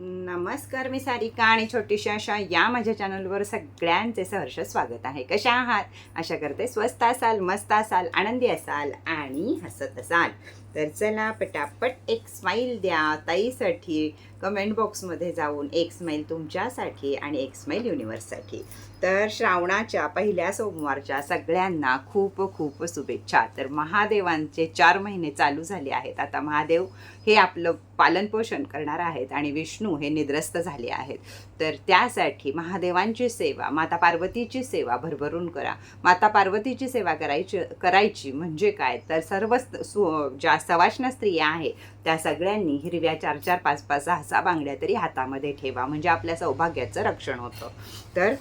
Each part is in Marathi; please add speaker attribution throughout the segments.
Speaker 1: नमस्कार मी सारिका आणि छोटीशी अशा या माझ्या चॅनलवर सगळ्यांचे सहर्ष स्वागत आहे. कशा आहात? आशा करते स्वस्त असाल मस्त असाल आनंदी असाल आणि हसत असाल. तर चला पटापट एक स्माईल द्या ताईसाठी. कमेंट बॉक्समध्ये जाऊन एक स्माईल तुमच्यासाठी आणि एक स्माईल युनिवर्ससाठी तर श्रावणाच्या पहिल्या सोमवारच्या सगळ्यांना खूप खूप शुभेच्छा. तर महादेवांचे चार महिने चालू झाले आहेत. आता महादेव हे आपलं पालनपोषण करणार आहेत आणि विष्णू हे निद्रस्त झाले आहेत. तर त्यासाठी महादेवांची सेवा माता पार्वतीची सेवा भरभरून करा. माता पार्वतीची सेवा करायची करायची म्हणजे काय? तर सर्व जास्त सु सवाष्ण स्त्रिया आहे. त्या सगळ्यांनी हिरव्या चार चार पाच पाच सहा सहा बांगड्या तरी हातामध्ये ठेवा. म्हणजे आपल्या सौभाग्याचं रक्षण होतं. तर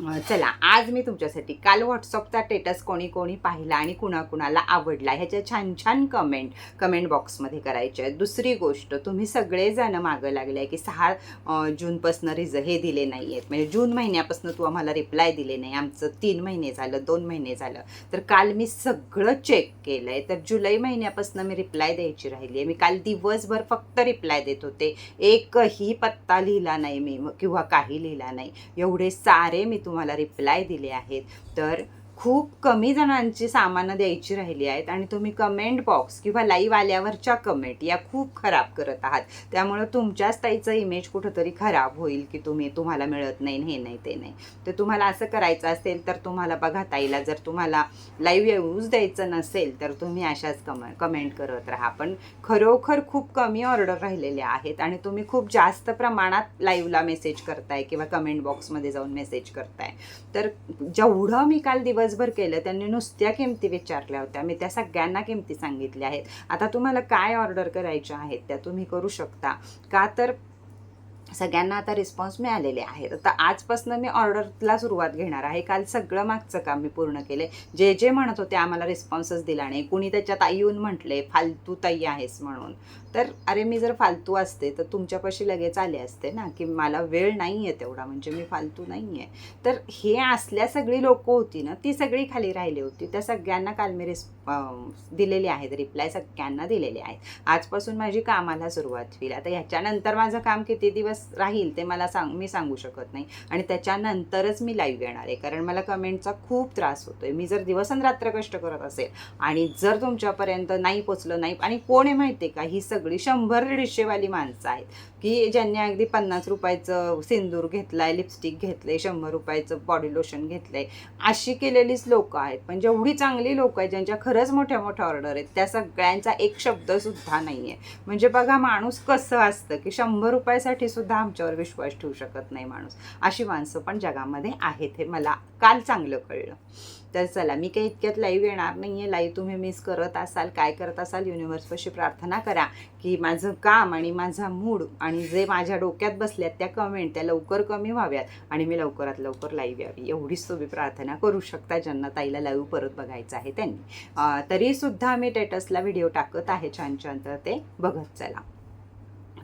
Speaker 1: चला आज मी तुमच्यासाठी काल व्हॉट्सअपचा स्टेटस कोणी कोणी पाहिला आणि कुणाकुणाला आवडला ह्याच्या छान छान कमेंट कमेंट बॉक्समध्ये करायच्या आहेत. दुसरी गोष्ट तुम्ही सगळेजण मागं लागले आहे की सहा जूनपासनं रिझ हे दिले नाही आहेत म्हणजे जून महिन्यापासून तू आम्हाला रिप्लाय दिले नाही. आमचं तीन महिने झालं दोन महिने झालं. तर काल मी सगळं चेक केलं आहे तर जुलै महिन्यापासून मी रिप्लाय द्यायची राहिली आहे मी काल दिवसभर फक्त रिप्लाय देत होते. एकही पत्ता लिहिला नाही मी किंवा काही लिहिला नाही. एवढे सारे मी तुम्हाला रिप्लाय दिले आहेत. तर खूप कमी जणांची सामानं द्यायची राहिली आहेत आणि तुम्ही कमेंट बॉक्स किंवा लाईव्ह आल्यावरच्या कमेंट या खूप खराब करत आहात. त्यामुळं तुमच्याच ताईचं इमेज कुठंतरी खराब होईल की तुम्ही तुम्हाला मिळत नाही हे नाही ते नाही. तर तुम्हाला असं करायचं असेल तर तुम्हाला बघा ताईला जर तुम्हाला लाईव्ह येऊच द्यायचं नसेल तर तुम्ही अशाच कम कमेंट करत राहा. पण खरोखर खूप कमी ऑर्डर राहिलेल्या आहेत आणि तुम्ही खूप जास्त प्रमाणात लाईव्हला मेसेज करताय किंवा कमेंट बॉक्समध्ये जाऊन मेसेज करताय. तर जेवढं मी काल दिवस दिवसभर केलं त्यांनी नुसत्या किमती विचारल्या होत्या. मी त्या सगळ्यांना किमती सांगितल्या आहेत. आता तुम्हाला काय ऑर्डर करायच्या आहेत त्या तुम्ही करू शकता. का तर सगळ्यांना आता रिस्पॉन्स मिळालेले आहेत. आता आजपासून मी ऑर्डरला सुरुवात घेणार आहे. काल सगळं मागचं काम मी पूर्ण केले जे जे म्हणत होते आम्हाला रिस्पॉन्सच दिला नाही. कुणी त्याच्यात आई येऊन म्हटले फालतू ताई आहेस म्हणून. तर अरे मी जर फालतू असते तर तुमच्यापाशी लगेच आले असते ना की मला वेळ नाही आहे तेवढा. म्हणजे मी फालतू नाही आहे तर हे असल्या सगळी लोकं होती ना ती सगळी खाली राहिली होती. त्या सगळ्यांना काल मी रिस्प दिलेले आहेत रिप्लाय सगळ्यांना दिलेले आहेत. आजपासून माझी कामाला सुरुवात होईल. आता ह्याच्यानंतर माझं काम किती दिवस राहील ते मला सांग मी सांगू शकत नाही. आणि त्याच्यानंतरच मी लाईव्ह येणार आहे. कारण मला कमेंटचा खूप त्रास होतोय. मी जर दिवसरात्र कष्ट करत असेल आणि जर तुमच्यापर्यंत नाही पोचलं नाही आणि कोण आहे माहिती आहे का? ही सगळी शंभर दीडशेवाली माणसं आहेत. की ज्यांनी अगदी पन्नास रुपयाचं सिंदूर घेतलाय लिपस्टिक घेतलंय शंभर रुपयाचं बॉडी लोशन घेतलंय अशी केलेलीच लोक आहेत. पण जेवढी चांगली लोक आहेत ज्यांच्या एवढ्याच मोठ्या मोठ्या ऑर्डर आहेत. त्या सगळ्यांचा एक शब्द सुद्धा नाही आहे म्हणजे बघा माणूस कसं असतं की शंभर रुपयासाठी सुद्धा आमच्यावर विश्वास ठेवू शकत नाही माणूस. अशी माणसं पण जगामध्ये आहेत हे मला काल चांगलं कळलं. तर चला मी काही इतक्यात लाईव्ह येणार नाही आहे लाईव्ह तुम्ही मिस करत असाल काय करत असाल युनिव्हर्सपाशी प्रार्थना करा की माझं काम आणि माझा मूड आणि जे माझ्या डोक्यात बसल्यात त्या कमेंट त्या लवकर कमी व्हाव्यात आणि मी लवकरात लवकर लाईव्ह यावी. एवढीच तुम्ही प्रार्थना करू शकता ज्यांना ताईला लाईव्ह परत बघायचं आहे त्यांनी. तरीसुद्धा मी टेटसला व्हिडिओ टाकत आहे छान छान. तर ते बघत चला.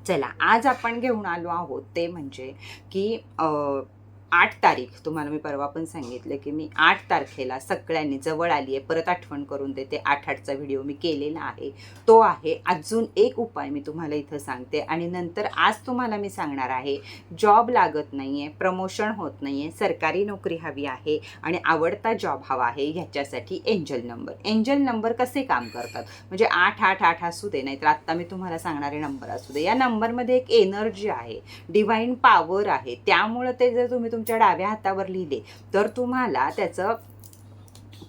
Speaker 1: चला आज आपण घेऊन आलो आहोत ते म्हणजे की आठ तारीख तुम्हाला मी परवा पण सांगितलं की मी आठ तारखेला सगळ्यांनी जवळ आली आहे परत आठवण करून देते आठ आठचा व्हिडिओ मी केलेला आहे. तो आहे अजून एक उपाय मी तुम्हाला इथं सांगते आणि नंतर आज तुम्हाला मी सांगणार आहे जॉब लागत नाही आहे प्रमोशन होत नाही आहे सरकारी नोकरी हवी आहे आणि आवडता जॉब हवा आहे ह्याच्यासाठी एंजल नंबर एंजल नंबर कसे काम करतात? म्हणजे आठ आठ आठ असू दे नाहीतर आत्ता मी तुम्हाला सांगणारे नंबर असू दे. या नंबरमध्ये एक एनर्जी आहे डिवाईन पॉवर आहे. त्यामुळं ते जर तुम्ही तुमच्या डाव्या हातावर लिहिले तर तुम्हाला त्याचं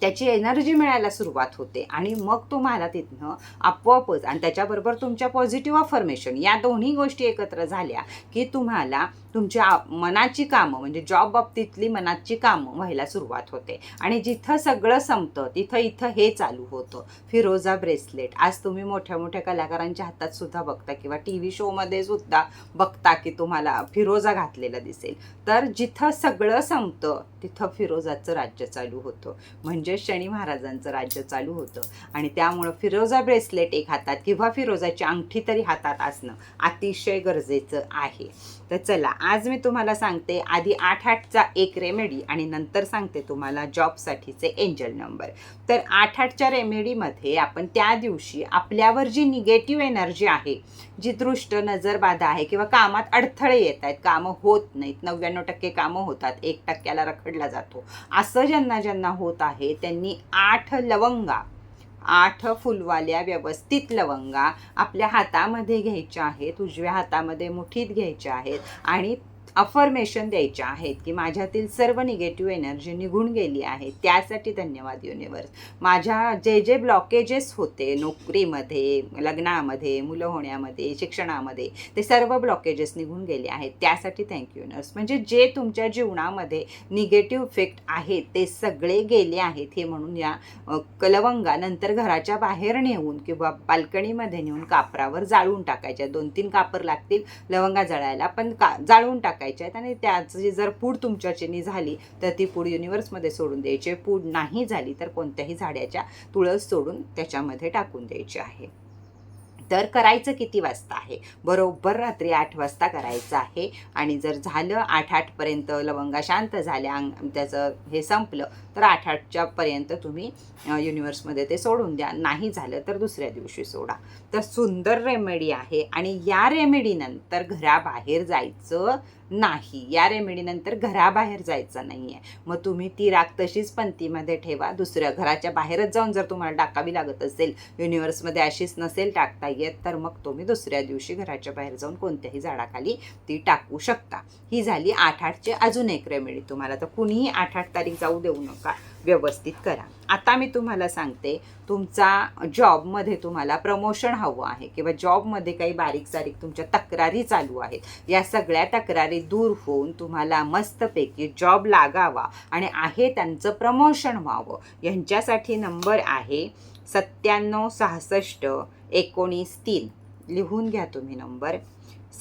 Speaker 1: त्याची एनर्जी मिळायला सुरुवात होते. आणि मग तुम्हाला तिथनं आपोआपच आणि त्याच्याबरोबर तुमच्या पॉझिटिव्ह अफर्मेशन या दोन्ही गोष्टी एकत्र झाल्या की तुम्हाला तुमच्या मनाची कामं म्हणजे जॉब बाबतीतली मनाची कामं व्हायला सुरुवात होते. आणि जिथं सगळं संपतं तिथं इथं हे चालू होतं. फिरोजा ब्रेसलेट. आज तुम्ही मोठ्या मोठ्या कलाकारांच्या हातात सुद्धा बघता किंवा टी व्ही शोमध्ये सुद्धा बघता की तुम्हाला फिरोजा घातलेला दिसेल. तर जिथं सगळं संपतं तिथं फिरोजाचं राज्य चालू होतं. म्हणजे शनी महाराजांचं राज्य चालू होतं. आणि त्यामुळं फिरोजा ब्रेसलेट एक हातात किंवा फिरोजाची अंगठी तरी हातात असणं अतिशय गरजेचं आहे. तर चला आज मी तुम्हाला सांगते आधी आठ आठचा एक रेमेडी आणि नंतर सांगते तुम्हाला जॉबसाठीचे एंजल नंबर तर आठ आठच्या रेमेडीमध्ये आपण त्या दिवशी आपल्यावर जी निगेटिव्ह एनर्जी आहे जी दृष्ट नजरबाधा आहे किंवा कामात अडथळे येत आहेत कामं होत नाहीत नव्याण्णव टक्के कामं होतात एक टक्क्याला रखडला जातो. असं ज्यांना ज्यांना होत आहे त्यांनी आठ लवंगा आठ फुलवाल्या व्यवस्थित लवंगा आपल्या हातामध्ये घ्यायच्या आहेत उजव्या हातामध्ये मुठीत घ्यायच्या आहेत आणि अफर्मेशन द्यायच्या आहेत की माझ्यातील सर्व निगेटिव्ह एनर्जी निघून गेली आहे त्यासाठी धन्यवाद युनिवर्स माझ्या जे जे ब्लॉकेजेस होते नोकरीमध्ये लग्नामध्ये मुलं होण्यामध्ये शिक्षणामध्ये ते सर्व ब्लॉकेजेस निघून गेले आहेत. त्यासाठी थँक्यू युनिवर्स म्हणजे जे तुमच्या जीवनामध्ये निगेटिव्ह इफेक्ट आहेत ते सगळे गेले आहेत हे म्हणून या अ, कलवंगा नंतर घराच्या बाहेर नेऊन किंवा बाल्कनीमध्ये नेऊन कापरावर जाळून टाकायच्या. दोन तीन कापर लागतील लवंगा जळायला पण का जाळून टाकायच्या. आहेत आणि त्याची जर पूड तुमच्याच्यानी झाली तर ती पूड युनिवर्समध्ये सोडून द्यायची. पूड नाही झाली तर कोणत्याही झाडाच्या तुळस सोडून त्याच्यामध्ये टाकून द्यायची आहे. तर करायचं किती वाजता आहे? बरोबर रात्री आठ वाजता करायचं आहे. आणि जर झालं आठ आठपर्यंत लवंगा शांत झाल्या अंग त्याचं हे संपलं तर आठ आठच्या पर्यंत तुम्ही युनिवर्समध्ये ते सोडून द्या. नाही झालं तर दुसऱ्या दिवशी सोडा. तर सुंदर रेमेडी आहे आणि या रेमेडीनंतर घराबाहेर जायचं नाही. या रेमेडीनंतर घराबाहेर जायचं नाही आहे मग तुम्ही ती राख तशीच पंथीमध्ये ठेवा. दुसऱ्या घराच्या बाहेरच जाऊन जर तुम्हाला टाकावी लागत असेल युनिवर्समध्ये अशीच नसेल टाकता येत तर मग तुम्ही दुसऱ्या दिवशी घराच्या बाहेर जाऊन कोणत्याही झाडाखाली ती टाकू शकता. ही झाली आठ आठची अजून एक रेमेडी तुम्हाला. तर कुणीही आठ आठ तारीख जाऊ देऊ नका. व्यवस्थित करा. आता मी तुम्हाला सांगते तुमचा जॉबमध्ये तुम्हाला प्रमोशन हवं आहे किंवा जॉबमध्ये काही बारीक सारीक तुमच्या तक्रारी चालू आहेत. या सगळ्या तक्रारी दूर होऊन तुम्हाला मस्तपैकी जॉब लागावा आणि आहे त्यांचं प्रमोशन व्हावं. यांच्यासाठी नंबर आहे सत्त्याण्णव सहासष्ट एकोणीस तीन. लिहून घ्या तुम्ही नंबर.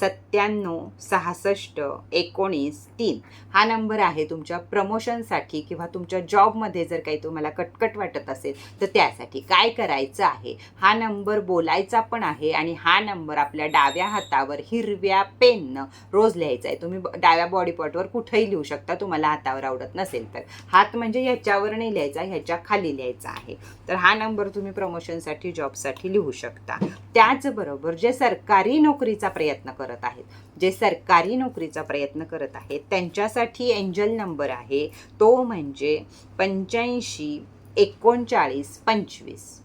Speaker 1: सत्त्याण्णव सहासष्ट एकोणीस तीन. हा नंबर आहे तुमच्या प्रमोशनसाठी किंवा तुमच्या जॉबमध्ये जर काही तुम्हाला कटकट वाटत असेल तर त्यासाठी काय करायचं आहे? हा नंबर बोलायचा पण आहे आणि हा नंबर आपल्या डाव्या हातावर हिरव्या पेननं रोज लिहायचा आहे. तुम्ही डाव्या बॉडी पार्टवर कुठेही लिहू शकता तुम्हाला हातावर आवडत नसेल तर. हात म्हणजे ह्याच्यावर नाही लिहायचा ह्याच्या खाली लिहायचा आहे. तर हा नंबर तुम्ही प्रमोशनसाठी जॉबसाठी लिहू शकता. त्याचबरोबर जे सरकारी नोकरीचा प्रयत्न करत आहेत. जे सरकारी नोकरीचा प्रयत्न करत आहेत त्यांच्यासाठी एंजल नंबर आहे. तो म्हणजे पंच्याऐंशी एकोणचाळीस पंचवीस.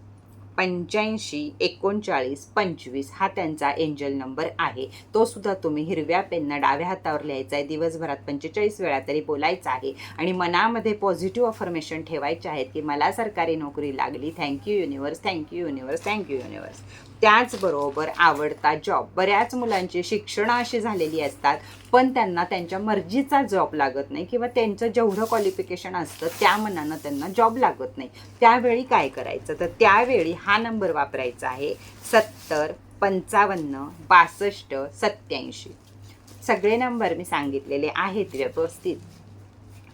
Speaker 1: पंच्याऐंशी एकोणचाळीस पंचवीस हा त्यांचा एंजल नंबर आहे. तो सुद्धा तुम्ही हिरव्या पेननं डाव्या हातावर लिहायचा आहे. दिवसभरात पंचेचाळीस वेळा तरी बोलायचं आहे. आणि मनामध्ये पॉझिटिव्ह अफर्मेशन ठेवायचे आहेत की मला सरकारी नोकरी लागली. Thank you universe thank you universe thank you universe त्याचबरोबर आवडता जॉब बऱ्याच मुलांची शिक्षणं अशी झालेली असतात पण त्यांना त्यांच्या मर्जीचा जॉब लागत नाही किंवा त्यांचं जेवढं क्वालिफिकेशन असतं त्या मनानं त्यांना जॉब लागत नाही. त्यावेळी काय करायचं? तर त्यावेळी हा नंबर वापरायचा आहे सत्तर पंचावन्न बासष्ट सत्याऐंशी सगळे नंबर मी सांगितलेले आहेत व्यवस्थित.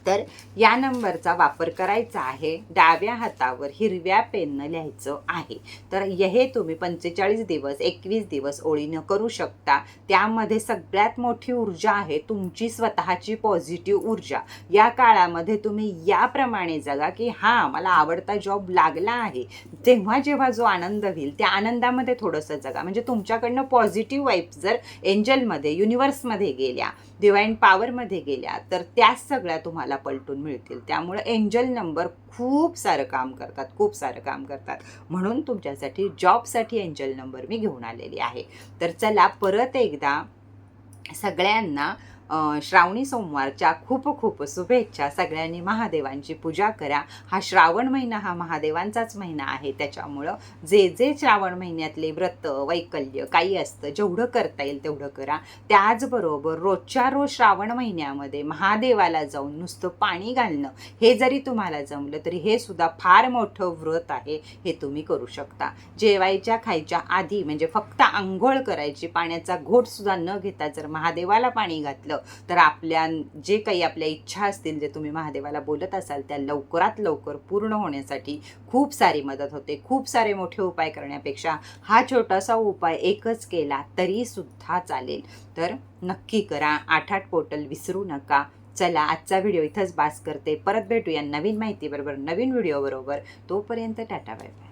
Speaker 1: तर या नंबरचा वापर करायचा आहे. डाव्या हातावर हिरव्या पेननं लिहायचं आहे. तर हे तुम्ही पंचेचाळीस दिवस एकवीस दिवस ओळीनं करू शकता. त्यामध्ये सगळ्यात मोठी ऊर्जा आहे तुमची स्वतःची पॉझिटिव्ह ऊर्जा. या काळामध्ये तुम्ही याप्रमाणे जगा की हां मला आवडता जॉब लागला आहे. तेव्हा जेव्हा जो आनंद होईल त्या आनंदामध्ये थोडंसं जगा. म्हणजे तुमच्याकडनं पॉझिटिव्ह वाईप जर एंजलमध्ये युनिवर्समध्ये गेल्या डिवाईन पॉवरमध्ये गेल्या तर त्याच सगळ्या तुम्हाला पलटून मिळतील. त्यामुळं एंजल नंबर खूप सारं काम करतात खूप सारं काम करतात. म्हणून तुमच्यासाठी जॉबसाठी एंजल नंबर मी घेऊन आलेली आहे. तर चला परत एकदा सगळ्यांना श्रावणी सोमवारच्या खूप खूप शुभेच्छा सगळ्यांनी महादेवांची पूजा करा. हा श्रावण महिना हा महादेवांचाच महिना आहे. त्याच्यामुळं जे जे श्रावण महिन्यातले व्रत वैकल्य काही असतं जेवढं करता येईल तेवढं करा. त्याचबरोबर रोजच्या रोज श्रावण महिन्यामध्ये महादेवाला जाऊन नुसतं पाणी घालणं हे जरी तुम्हाला जमलं तरी हे सुद्धा फार मोठं व्रत आहे हे तुम्ही करू शकता. जेवायच्या खायच्या आधी म्हणजे फक्त आंघोळ करायची पाण्याचा घोटसुद्धा न घेता जर महादेवाला पाणी घातलं केलं तर आपल्या जे काही आपल्या इच्छा असतील जे तुम्ही महादेवाला बोलत असाल त्या लवकरात लवकर पूर्ण होण्यासाठी खूप सारी मदत होते. खूप सारे मोठे उपाय करण्यापेक्षा हा छोटासा उपाय एकच केला तरी सुद्धा चालेल. तर नक्की करा. आठ आठ पोर्टल विसरू नका. चला आजचा व्हिडिओ इथंच बास करते. परत भेटूया नवीन माहितीबरोबर नवीन व्हिडिओबरोबर तोपर्यंत टाटा बाय बाय.